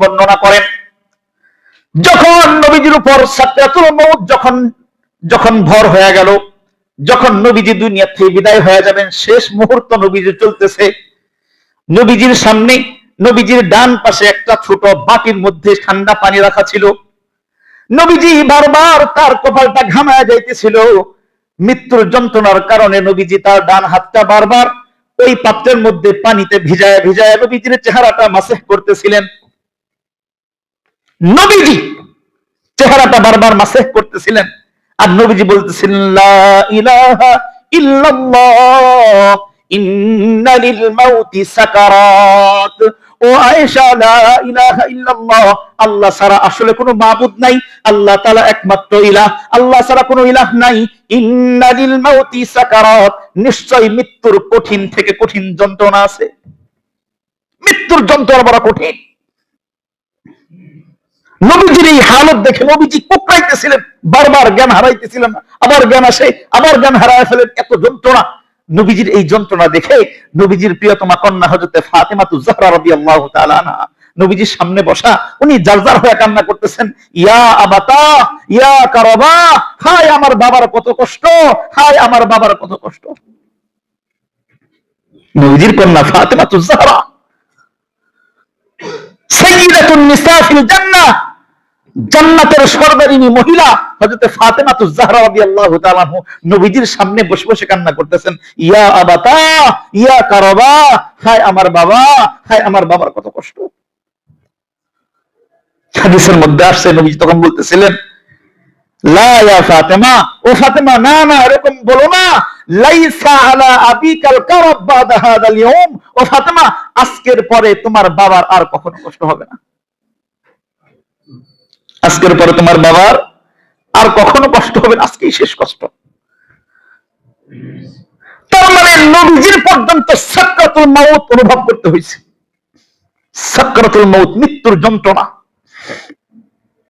বর্ণনা করেন, যখন নবীজির উপর যখন যখন ভর হয়ে গেল, যখন নবীজি দুনিয়া থেকে বিদায় হয়ে যাবেন, শেষ মুহূর্ত নবীজি চলতেছে। নবীজির সামনে, নবীজির ডান পাশে একটা ছোট বাটির মধ্যে ঠান্ডা পানি রাখা ছিল। নবীজি বারবার তার কপালটা ঘামায় যাইতেছিল। মৃত্যুর যন্ত্রণার কারণে নবীজি তার ডান হাতটা বারবার ওই পাত্রের মধ্যে পানিতে ভিজায় ভিজায় নবীজির চেহারাটা মাসেহ করতেছিলেন। নবীজি চেহারাটা বারবার মাসেহ করতেছিলেন। আর নবীজি বলতেছিলেন, লা ইলাহা ইল্লাল্লাহ ইন্না লিল মাউতি সাকারাত। ও আয়েশা, লা ইলাহা ইল্লাল্লাহ, আল্লাহ ছাড়া আসলে কোনো মাবুদ নাই, আল্লাহ তাআলা একমাত্র ইলাহ, আল্লাহ ছাড়া কোনো ইলাহ নাই। মাউতি সাকারাত নিশ্চয় মৃত্যুর কঠিন থেকে কঠিন যন্ত্রণা আছে। মৃত্যুর যন্ত্রণা বড় কঠিন। নবীজির এই হালত দেখে নবীজি কুকরাইতেছিলেন বারবার জ্ঞান হারাইতেছিলেন, আবার জ্ঞান আসে, আবার জ্ঞান হারায় ফেলেন, এত যন্ত্রণা। নবীজির এই যন্ত্রণা দেখে নবীজির প্রিয়তমা কন্যা হজরতে ফাতেমা তু জাহরা রাদিয়াল্লাহু তাআলা আনহা। নবীজির সামনে বসা, উনি জারজার হয়ে কান্না করতেছেন, ইয়া আবাতা, ইয়া কারবা, হায় আমার বাবার কত কষ্ট, হায় আমার বাবার কত কষ্ট। নবীজির কন্যা ফাতেমা তু জাহরা। সাইয়্যিদাতুন নিসা ফিল জান্নাহ জান্নাতের সর্দারিনী মহিলা, হযরতে ফাতেমা তু জাহরা নবীজির সামনে বসে বসে কান্না করতেছেন, ইয়া আবাতা, ইয়া কারবা, হায় আমার বাবা, হায় আমার বাবার কত কষ্ট। হাদিসের মধ্যে আসছে, নবীজি তখন বলতেছিলেন, লা ইয়া ফাতেমা, ও ফাতেমা, না না, এরকম বলো না, লাইসা আলা আবিকাল কারাব বাদা হাদাল ও ফাতেমা, আজকের পরে তোমার বাবার আর কখনো কষ্ট হবে না। আজকের পরে তোমার বাবার আর কখনো কষ্ট হবে না, আজকেই শেষ কষ্ট। তার মানে নবীজির পর্যন্ত সাক্ষাতুল মাউত অনুভব করতে হয়েছে। সাক্ষাতুল মাউত মৃত্যুর যন্ত্রণা।